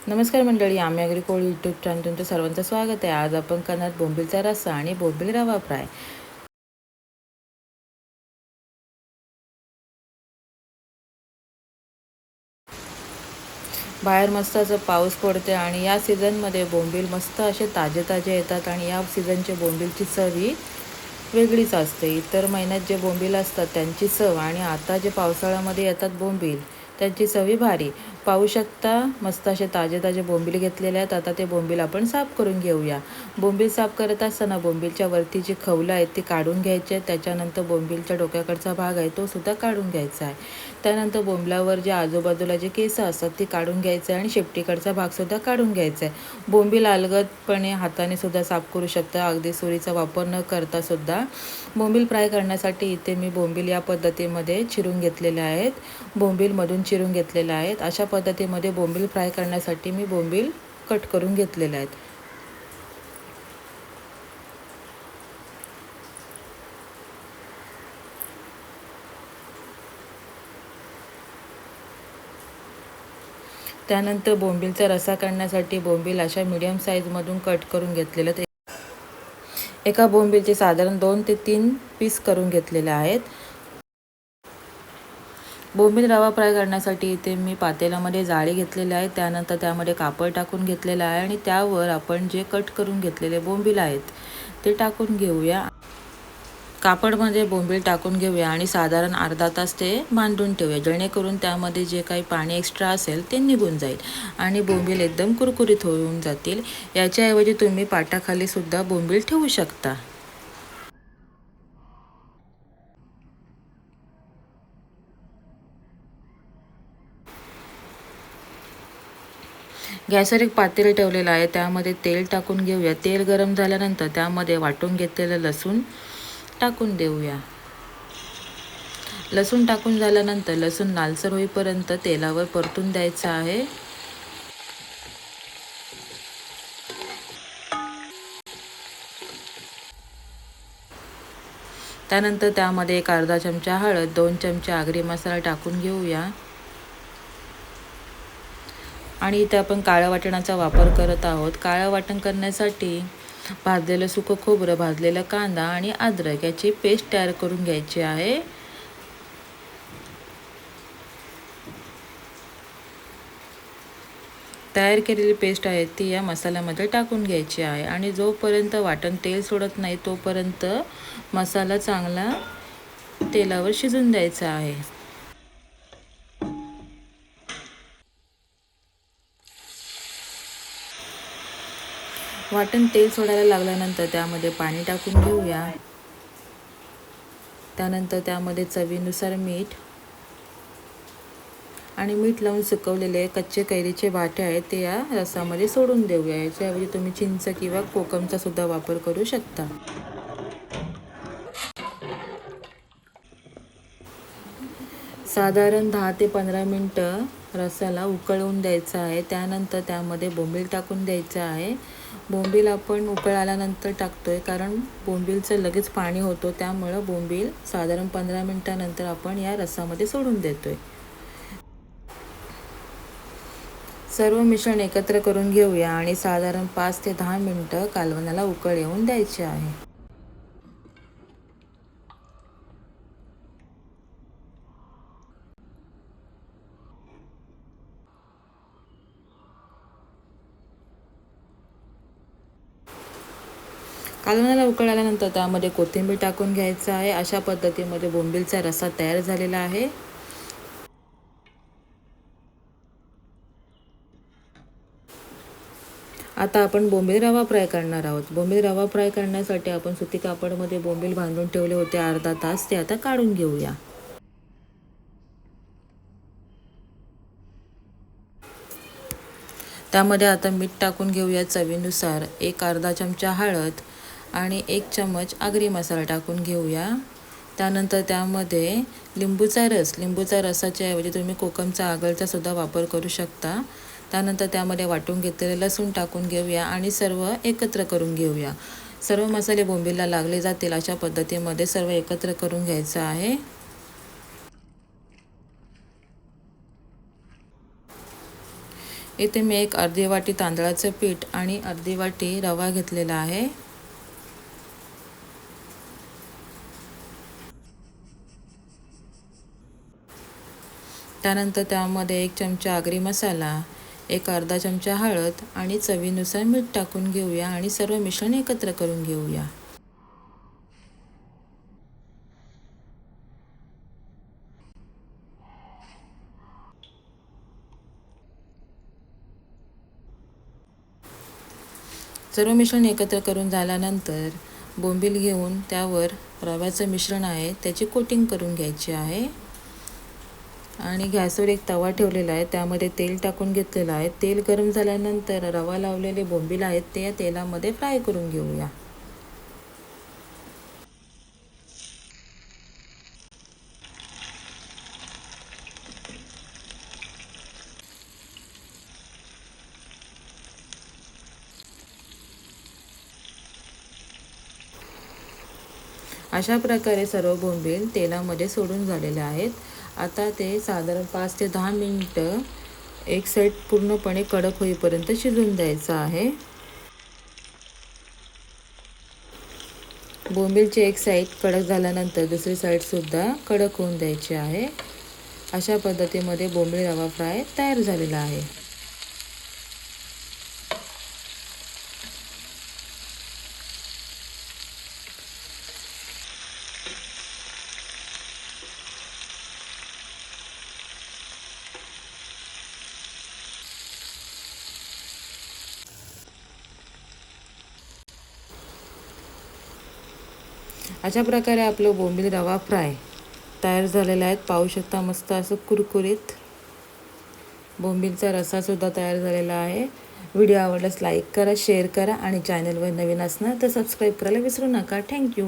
नमस्कार मंडळी आम्ही अग्रिकोळ यूट्यूब चॅनल तुमचं सर्वांचं स्वागत आहे. आज आपण करणार बोंबीलचा रस्सा आणि बोंबील रवा फ्राय. बाहेर मस्त असं पाऊस पडते आणि या सीझनमध्ये बोंबील मस्त असे ताजे ताजे येतात आणि या सीझनचे बोंबीलची चव ही वेगळीच असते. इतर महिन्यात जे बोंबील असतात त्यांची चव आणि आता जे पावसाळ्यामध्ये येतात बोंबील त्यांची चवी भारी. पाहू शकता. मस्त असे ताजे ताजे बोंबील घेतलेले आहेत. आता ते बोंबील आपण साफ करून घेऊया. बोंबील साफ करत असताना बोंबीलच्या वरती जी खवलं आहेत ती काढून घ्यायची आहेत. त्याच्यानंतर बोंबीलच्या डोक्याकडचा भाग आहे तो सुद्धा काढून घ्यायचा आहे. त्यानंतर बोंबलावर जे आजूबाजूला जे केस असतात ती काढून घ्यायचं आहे आणि शेपटीकडचा भागसुद्धा काढून घ्यायचा आहे. बोंबील अलगदपणे हाताने सुद्धा साफ करू शकता. अगदी सुरीचा वापर न करता सुद्धा. बोंबील फ्राय करण्यासाठी इथे मी बोंबील या पद्धतीमध्ये चिरून घेतलेले आहेत. बोंबीलमधून चिरून घेतलेले आहेत. अशा पद्धतीमध्ये बोंबील फ्राय करण्यासाठी मी बोंबील कट करून घेतलेले आहेत. त्यानंतर बोंबीलचा रसा काढण्यासाठी बोंबील अशा मीडियम साईजमधून कट करून घेतलेले आहेत एका बोंबीलचे साधारण दोन ते तीन पीस करून घेतलेले आहेत. बोंबील रवा फ्राय करण्यासाठी इथे मी पातेल्यामध्ये जाळी घेतलेली आहे त्यानंतर त्यामध्ये कापड टाकून घेतलेलं आहे आणि त्यावर आपण जे कट करून घेतलेले बोंबील आहेत ते टाकून घेऊया. कापडमध्ये बोंबील टाकून घेऊया आणि साधारण अर्धा तास ते बांधून ठेवूया. जेणेकरून त्यामध्ये जे काही पाणी एक्स्ट्रा असेल ते निघून जाईल आणि बोंबील एकदम कुरकुरीत होऊन जातील. याच्याऐवजी तुम्ही पाटाखालीसुद्धा बोंबील ठेवू शकता. गॅसवर एक पातेलं ठेवलेलं आहे. त्यामध्ये तेल टाकून घेऊया. तेल गरम झाल्यानंतर त्यामध्ये वाटून घेतलेलं लसूण टाकून देऊया. लसूण टाकून झाल्यानंतर लसूण लालसर होईपर्यंत तेलावर परतून द्यायचं आहे. त्यानंतर त्यामध्ये एक अर्धा चमचा हळद दोन चमचे आगरी मसाला टाकून घेऊया. आणि इथे आपण काळं वाटणाचा वापर करत आहोत. काळं वाटण करण्यासाठी भाजलेलं सुकं खोबरं भाजलेला कांदा आणि अद्रक याची पेस्ट तयार करून घ्यायची आहे. तयार केलेली पेस्ट आहे ती या मसाल्यामध्ये टाकून घ्यायची आहे आणि जोपर्यंत वाटण तेल सोडत नाही तोपर्यंत मसाला चांगला तेलावर शिजून द्यायचा आहे. वाटण तेल सोडायला लागल्यानंतर त्यामध्ये पाणी टाकून घेऊया. त्यानंतर त्यामध्ये चवीनुसार मीठ आणि मीठ लावून सुकवलेले कच्चे कैरीचे वाटे आहेत ते या रसामध्ये सोडून देऊया. याच्याऐवजी तुम्ही चिंच किंवा कोकमचा सुद्धा वापर करू शकता. साधारण दहा ते पंधरा मिनटं रसाला उकळवून द्यायचं आहे. त्यानंतर त्यामध्ये बोंबील टाकून द्यायचं आहे. बोंबील आपण उकळ आल्यानंतर टाकतो आहे कारण बोंबीलचं लगेच पाणी होतो त्यामुळं बोंबील साधारण पंधरा मिनटानंतर आपण या रसामध्ये सोडून देतो आहे सर्व मिश्रण एकत्र करून घेऊया आणि साधारण पाच ते दहा मिनटं कालवणाला उकळ येऊन द्यायचे आहे. कालवणाला उकळ आल्यानंतर त्यामध्ये कोथिंबीर टाकून घ्यायचं आहे. अशा पद्धतीमध्ये बोंबीलचा रसा तयार झालेला आहे. आता आपण बोंबील रवा फ्राय करणार आहोत. बोंबील रवा फ्राय करण्यासाठी आपण सुती कापडमध्ये बोंबील बांधून ठेवले होते अर्धा तास. ते आता काढून घेऊया. त्यामध्ये आता मीठ टाकून घेऊया चवीनुसार. एक अर्धा चमचा हळद आणि एक चमच आगरी मसाला टाकून घेऊया. त्यानंतर त्यामध्ये लिंबूचा रस लिंबूचा रसाच्या ऐवजी तुम्ही कोकमचा आगळचा सुद्धा वापर करू शकता. त्यानंतर त्यामध्ये वाटून घेतलेले लसूण टाकून घेऊया आणि सर्व एकत्र करून घेऊया. सर्व मसाले बोंबीला लागले जातील अशा पद्धतीमध्ये सर्व एकत्र करून घ्यायचं आहे. इथे मी एक अर्धी वाटी तांदळाचं पीठ आणि अर्धी वाटी रवा घेतलेला आहे. त्यानंतर त्यामध्ये एक चमचा आगरी मसाला एक अर्धा चमचा हळद आणि चवीनुसार मीठ टाकून घेऊया आणि सर्व मिश्रण एकत्र करून घेऊया. सर्व मिश्रण एकत्र करून झाल्यानंतर बोंबील घेऊन त्यावर रव्याचं मिश्रण आहे त्याची कोटिंग करून घ्यायची आहे. आणि गॅसवर एक तवा ठेवलेला आहे. त्यामध्ये तेल टाकून घेतलेलं आहे. तेल गरम झाल्यानंतर रवा लावलेले बोंबील आहेत ते या तेलामध्ये फ्राय करून घेऊया. अशा प्रकारे सर्व बोंबील तेलामध्ये सोडून झालेले आहेत. आता ते साधारण पाच ते दहा मिनटं एक साईड पूर्णपणे कडक होईपर्यंत शिजून द्यायचं आहे. बोंबीलची एक साईड कडक झाल्यानंतर दुसरी साईडसुद्धा कडक होऊन द्यायची आहे. अशा पद्धतीमध्ये बोंबील रवा फ्राय तयार झालेला आहे. अशा प्रकारे आपलं बोंबील रवा फ्राय तयार झालेला आहेत पाहू शकता मस्त असं कुरकुरीत बोंबीलचा रसासुद्धा तयार झालेला आहे. व्हिडिओ आवडल्यास लाईक करा शेअर करा आणि चॅनलवर नवीन असणार तर सबस्क्राईब करायला विसरू नका. थँक्यू